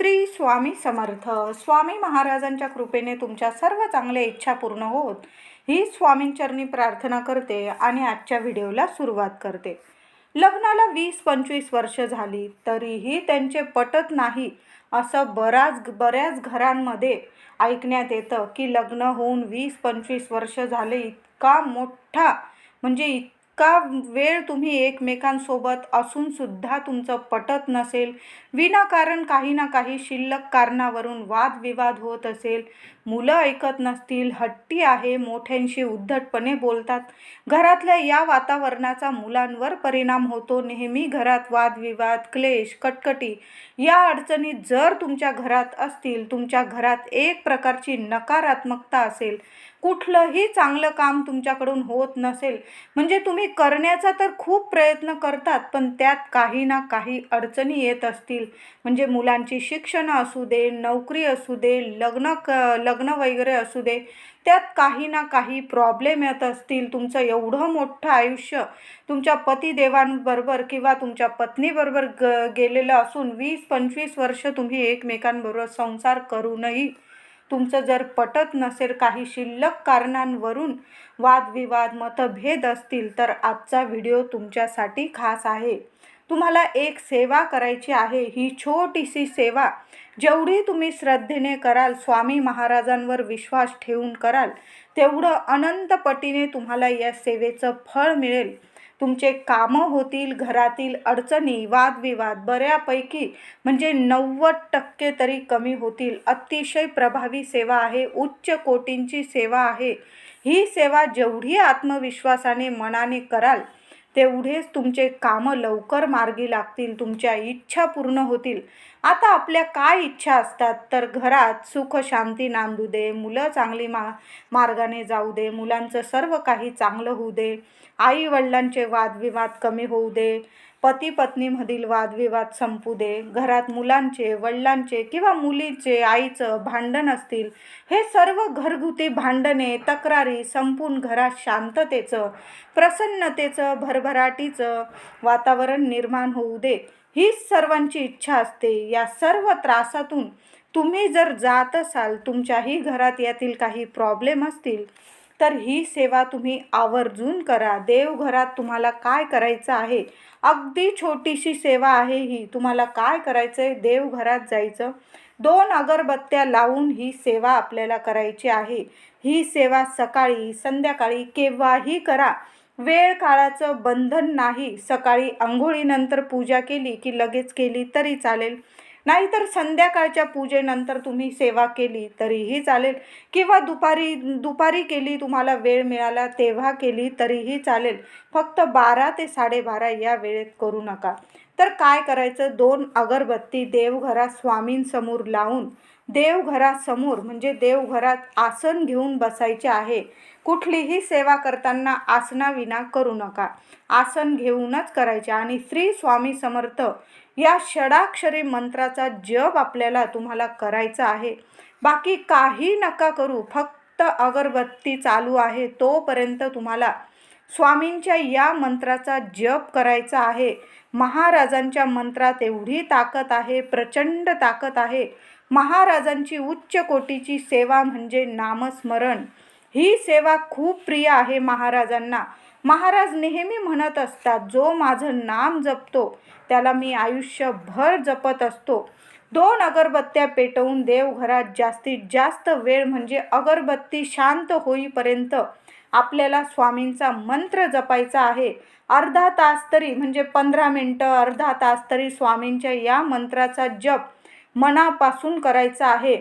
श्री स्वामी समर्थ. स्वामी महाराजांच्या कृपेने तुमच्या सर्व चांगल्या इच्छा पूर्ण होत. ही स्वामींचरणी प्रार्थना करते आणि आजच्या व्हिडिओला सुरुवात करते. लग्नाला वीस पंचवीस वर्ष झाली तरीही त्यांचे पटत नाही असं बराच बऱ्याच घरांमध्ये ऐकण्यात येतं की लग्न होऊन वीस पंचवीस वर्ष झाले इतका मोठा म्हणजे इत इतका वेळ तुम्ही एकमेकांसोबत असूनसुद्धा तुमचं पटत नसेल. विनाकारण काही ना काही शिल्लक कारणावरून वादविवाद होत असेल. मुलं ऐकत नसतील. हट्टी आहे. मोठ्यांशी उद्धटपणे बोलतात. घरातल्या या वातावरणाचा मुलांवर परिणाम होतो. नेहमी घरात वादविवाद क्लेश कटकटी या अडचणी जर तुमच्या घरात असतील तुमच्या घरात एक प्रकारची नकारात्मकता असेल कुठलंही चांगलं काम तुमच्याकडून होत नसेल. म्हणजे तुम्ही करण्याचा तर खूप प्रयत्न करतात पण त्यात काही ना काही अडचणी येत असतील. म्हणजे मुलांची शिक्षणं असू दे नोकरी असू दे लग्न क लग्न वगैरे असू दे त्यात काही ना काही प्रॉब्लेम येत असतील. तुमचं एवढं मोठं आयुष्य तुमच्या पतिदेवांबरोबर किंवा तुमच्या पत्नीबरोबर ग गेलेलं असून वीस पंचवीस वर्ष तुम्ही एकमेकांबरोबर संसार करूनही तुमचं जर पटत नसेल काही शिल्लक कारणांवरून वादविवाद मतभेद असतील तर आजचा व्हिडिओ तुमच्यासाठी खास आहे. तुम्हाला एक सेवा करायची आहे ही छोटीशी सेवा. जेवढी तुम्ही श्रद्धेने कराल स्वामी महाराजांवर विश्वास ठेवून कराल तेवढं अनंतपटीने तुम्हाला या सेवेचं फळ मिळेल. तुमचे कामं होतील घरातील अडचणी वादविवाद बऱ्यापैकी म्हणजे नव्वद टक्के तरी कमी होतील. अतिशय प्रभावी सेवा आहे उच्च कोटींची सेवा आहे. ही सेवा जेवढी आत्मविश्वासाने मनाने कराल तेवढेच तुमचे कामं लवकर मार्गी लागतील तुमच्या इच्छा पूर्ण होतील. आता आपल्या काय इच्छा असतात? तर घरात सुख शांती नांदू दे. मुलं चांगली मा मार्गाने जाऊ दे. मुलांचं सर्व काही चांगलं होऊ दे. आई वडिलांचे वादविवाद कमी होऊ दे. पती पत्नीमधील वादविवाद संपू दे घरात मुलांचे वडिलांचे किंवा मुलीचे आईचं भांडण असतील हे सर्व घरगुती भांडणे तक्रारी संपून घरात शांततेचं प्रसन्नतेचं भरभराटीचं वातावरण निर्माण होऊ दे. हीच सर्वांची इच्छा असते. या सर्व त्रासातून तुम्ही जर जात असाल तुमच्याही घरात यातील काही प्रॉब्लेम असतील तर ही सेवा तुम्ही आवर्जून करा. देवघरात तुम्हाला काय करायचं आहे? अगदी छोटीशी सेवा आहे ही. तुम्हाला काय करायचं आहे देवघरात जायचं. दोन अगरबत्त्या लावून ही सेवा आपल्याला करायची आहे. ही सेवा सकाळी संध्याकाळी केव्हाही करा. वेळ काळाचं बंधन नाही. सकाळी आंघोळीनंतर पूजा केली की लगेच केली तरी चालेल. नाहीतर संध्याकाळच्या पूजेनंतर तुम्ही सेवा केली तरीही चालेल. किंवा दुपारी दुपारी केली तुम्हाला वेळ मिळाला तेव्हा केली तरीही चालेल. फक्त बारा ते साडेबारा या वेळेत करू नका. तर काय करायचं? दोन अगरबत्ती देवघरात स्वामींसमोर लावून देवघरासमोर म्हणजे देवघरात आसन घेऊन बसायचे आहे. कुठलीही सेवा करताना आसनाविना करू नका. आसन घेऊनच करायचे. आणि श्री स्वामी समर्थ या षडाक्षरी मंत्राचा जप आपल्याला तुम्हाला करायचा आहे. बाकी काही नका करू. फक्त अगरबत्ती चालू आहे. तोपर्यंत तुम्हाला स्वामींच्या या मंत्राचा जप करायचा आहे. महाराजांच्या मंत्रात एवढी ताकद आहे प्रचंड ताकद आहे. महाराजांची उच्च कोटीची सेवा म्हणजे नामस्मरण. ही सेवा खूप प्रिय आहे महाराजांना. महाराज नेहमी म्हणत असतात जो माझं नाम जपतो त्याला मी आयुष्यभर जपत असतो. दोन अगरबत्त्या पेटवून देवघरात जास्तीत जास्त वेळ म्हणजे अगरबत्ती शांत होईपर्यंत आपल्याला स्वामींचा मंत्र जपायचा आहे. अर्धा तास तरी म्हणजे पंधरा मिनटं अर्धा तास तरी स्वामींच्या या मंत्राचा जप मनापासून करायचा आहे.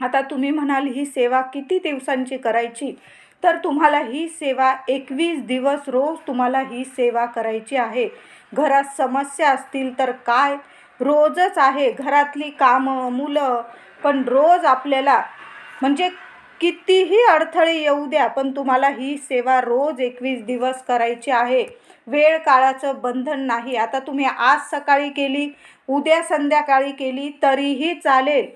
आता तुम्ही म्हणाल ही सेवा किती दिवसांची करायची? तर तुम्हाला ही सेवा एकवीस दिवस रोज तुम्हाला ही सेवा करायची आहे. घरात समस्या असतील तर काय? रोजच आहे. घरातली कामं मुलं पण रोज आपल्याला म्हणजे कितीही अडथळे येऊ द्या पण तुम्हाला ही सेवा रोज एकवीस दिवस करायची आहे. वेळ काळाचं बंधन नाही. आता तुम्ही आज सकाळी केली उद्या संध्याकाळी केली तरीही चालेल.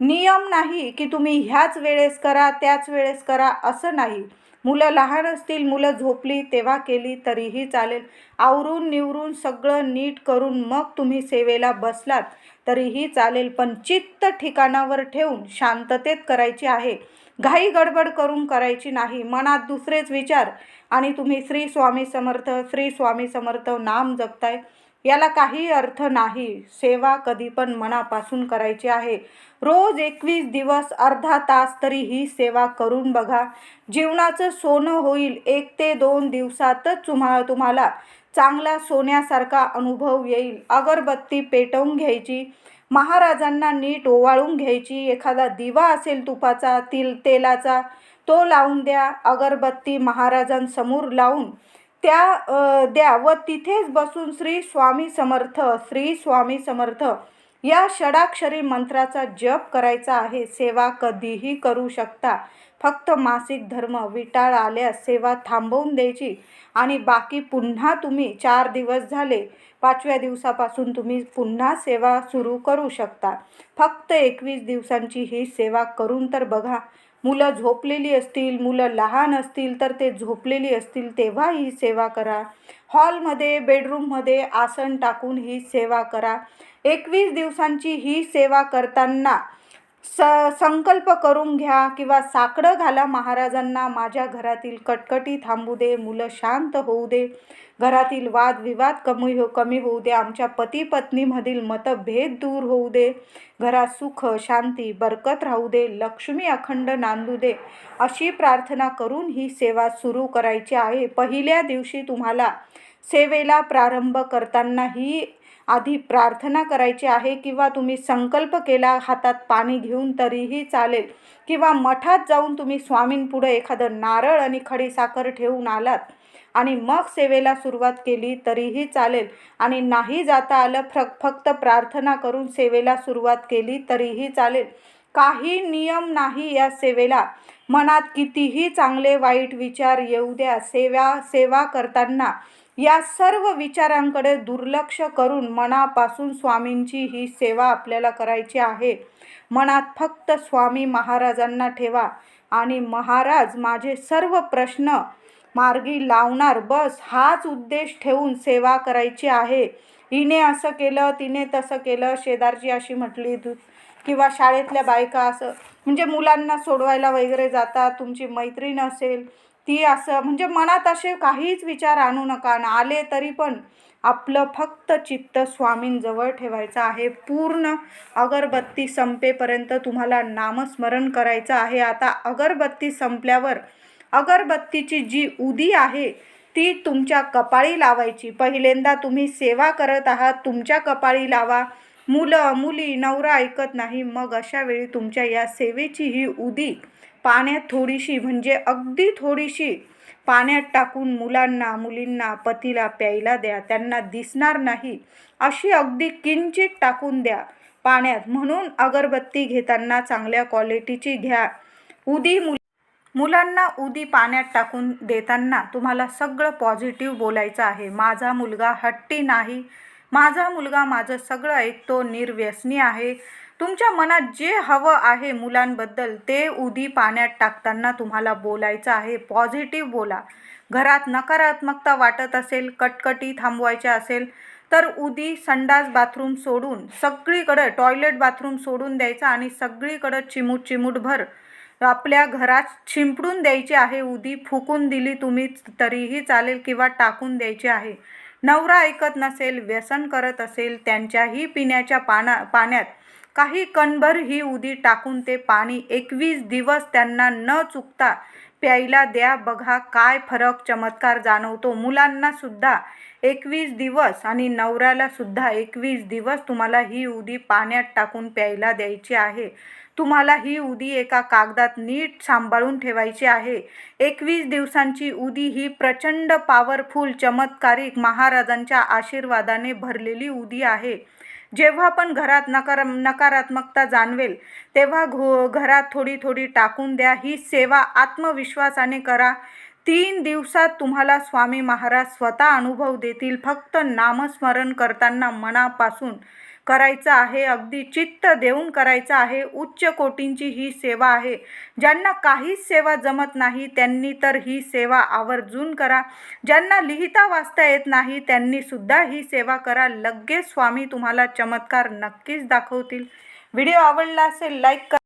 नियम नाही की तुम्ही ह्याच वेळेस करा त्याच वेळेस करा असं नाही. मुलं लहान असतील मुलं झोपली तेव्हा केली तरीही चालेल. आवरून निवरून सगळं नीट करून मग तुम्ही सेवेला बसलात तरीही चालेल पण चित्त ठिकाणावर ठेवून शांततेत करायची आहे. घाई गडबड करून करायची नाही. मनात दुसरेच विचार आणि तुम्ही श्री स्वामी समर्थ श्री स्वामी समर्थ नाम जपताय. याला काही अर्थ नाही. सेवा कधी पण मनापासून करायची आहे. रोज एकवीस दिवस अर्धा तास तरी ही सेवा करून बघा. जीवनाचं सोनं होईल एक ते दोन दिवसातच तुम्हा तुम्हाला चांगला सोन्यासारखा अनुभव येईल. अगरबत्ती पेटवून घ्यायची महाराजांना नीट ओवाळून घ्यायची एखादा दिवा असेल तुपाचा तिल तेलाचा तो लावून द्या. अगरबत्ती महाराजांसमोर लावून त्या द्या व तिथेच बसून श्री स्वामी समर्थ श्री स्वामी समर्थ या षडाक्षरी मंत्राचा जप करायचा आहे. सेवा कधीही करू शकता. फक्त मासिक धर्म विटाळ आल्यास सेवा थांबवून द्यायची. आणि बाकी पुन्हा तुम्ही चार दिवस झाले पाचव्या दिवसापासून तुम्ही पुन्हा सेवा सुरू करू शकता. फक्त एकवीस दिवसांची ही सेवा करून तर बघा. मुलं झोपलेली असतील मुलं लहान असतील तर ते झोपलेली असतील तेव्हा ही सेवा करा. हॉलमध्ये बेडरूममध्ये आसन टाकून ही सेवा करा. एकवीस दिवसांची ही सेवा करताना स संकल्प करून घ्या किंवा साकडं घाला महाराजांना. माझ्या घरातील कटकटी थांबू दे मुलं शांत होऊ दे. घरातील वादविवाद कमी हो कमी होऊ दे. आमच्या पती पत्नीमधील मतभेद दूर होऊ दे. घरात सुख शांती बरकत राहू दे. लक्ष्मी अखंड नांदू दे. अशी प्रार्थना करून ही सेवा सुरू करायची आहे. पहिल्या दिवशी तुम्हाला सेवेला प्रारंभ करताना ही आधी प्रार्थना करायची आहे किंवा तुम्ही संकल्प केला हातात पाणी घेऊन तरीही चालेल किंवा मठात जाऊन तुम्ही स्वामींपुढं एखादं नारळ आणि खडी साखर ठेवून आलात आणि मग सेवेला सुरुवात केली तरीही चालेल. आणि नाही जाता आलं फ फक्त प्रार्थना करून सेवेला सुरुवात केली तरीही चालेल. काही नियम नाही या सेवेला. मनात कितीही चांगले वाईट विचार येऊ द्या. सेवा सेवा करताना या सर्व विचारांकडे दुर्लक्ष करून मनापासून स्वामींची ही सेवा आपल्याला करायची आहे. मनात फक्त स्वामी महाराजांना ठेवा आणि महाराज माझे सर्व प्रश्न मार्गी लावणार बस हाच उद्देश ठेवून सेवा करायची आहे. हिने असं केलं तिने तसं केलं शेजारची अशी म्हटली तू किंवा शाळेतल्या बायका असं म्हणजे मुलांना सोडवायला वगैरे जातात तुमची मैत्रीण असेल ती असं म्हणजे मनात असे काहीच विचार आणू नका ना. आले तरी पण आपलं फक्त चित्त स्वामींजवळ ठेवायचं आहे. पूर्ण अगरबत्ती संपेपर्यंत तुम्हाला नामस्मरण करायचं आहे. आता अगरबत्ती संपल्यावर अगरबत्तीची जी उदी आहे ती तुमच्या कपाळी लावायची. पहिल्यांदा तुम्ही सेवा करत आहात तुमच्या कपाळी लावा. मुलं मुली नवरा ऐकत नाही. मग अशा वेळी तुमच्या या सेवेची ही उदी पाण्यात थोडीशी म्हणजे अगदी थोडीशी पाण्यात टाकून मुलांना मुलींना पतीला प्यायला द्या. त्यांना दिसणार नाही. अशी अगदी किंचित टाकून द्या पाण्यात. म्हणून अगरबत्ती घेताना चांगल्या क्वालिटीची घ्या. उदी मुल मुलांना उदी पाण्यात टाकून देताना तुम्हाला सगळं पॉझिटिव्ह बोलायचं आहे. माझा मुलगा हट्टी नाही. माझा मुलगा माझं सगळं ऐकतो निर्व्यसनी आहे. तुमच्या मनात जे हवं आहे मुलांबद्दल ते उदी पाण्यात टाकताना तुम्हाला बोलायचं आहे. पॉझिटिव्ह बोला. घरात नकारात्मकता वाटत असेल कटकटी थांबवायच्या असेल तर उदी संडास बाथरूम सोडून सगळीकडं टॉयलेट बाथरूम सोडून द्यायचं आणि सगळीकडं चिमूट चिमूटभर आपल्या घरात शिंपडून द्यायची आहे. उदी फुकून दिली तुम्ही तरीही चालेल किंवा टाकून द्यायची आहे. नवरा ऐकत नसेल व्यसन करत असेल त्यांच्याही पिण्याच्या पाना पाण्यात काही कणभर ही उदी टाकून ते पाणी एकवीस दिवस त्यांना न चुकता प्यायला द्या. बघा काय फरक चमत्कार जाणवतो. मुलांना सुद्धा एकवीस दिवस आणि नवऱ्याला सुद्धा एकवीस दिवस तुम्हाला ही उदी पाण्यात टाकून प्यायला द्यायची आहे. तुम्हाला ही उदी एका कागदात नीट सांभाळून ठेवायची आहे. एकवीस दिवसांची उदी ही प्रचंड पॉवरफुल चमत्कारिक महाराजांच्या आशीर्वादाने भरलेली उदी आहे. जेव्हा पण घरात नकार नकारात्मकता जाणवेल तेव्हा घो घरात थोडी थोडी टाकून द्या. ही सेवा आत्मविश्वासाने करा. तीन दिवसात तुम्हाला स्वामी महाराज स्वतः अनुभव देतील. फक्त नामस्मरण करताना मनापासून करायचं आहे अगदी चित्त देऊन करायचं आहे उच्च कोटींची ही सेवा आहे. ज्यांना काहीच सेवा जमत नाही त्यांनी तर ही सेवा आवर्जून करा. ज्यांना लिहिता वाचता येत नाही त्यांनी सुद्धा ही सेवा करा. लगेच स्वामी तुम्हाला चमत्कार नक्कीच दाखवतील. व्हिडिओ आवडला असेल लाईक करा.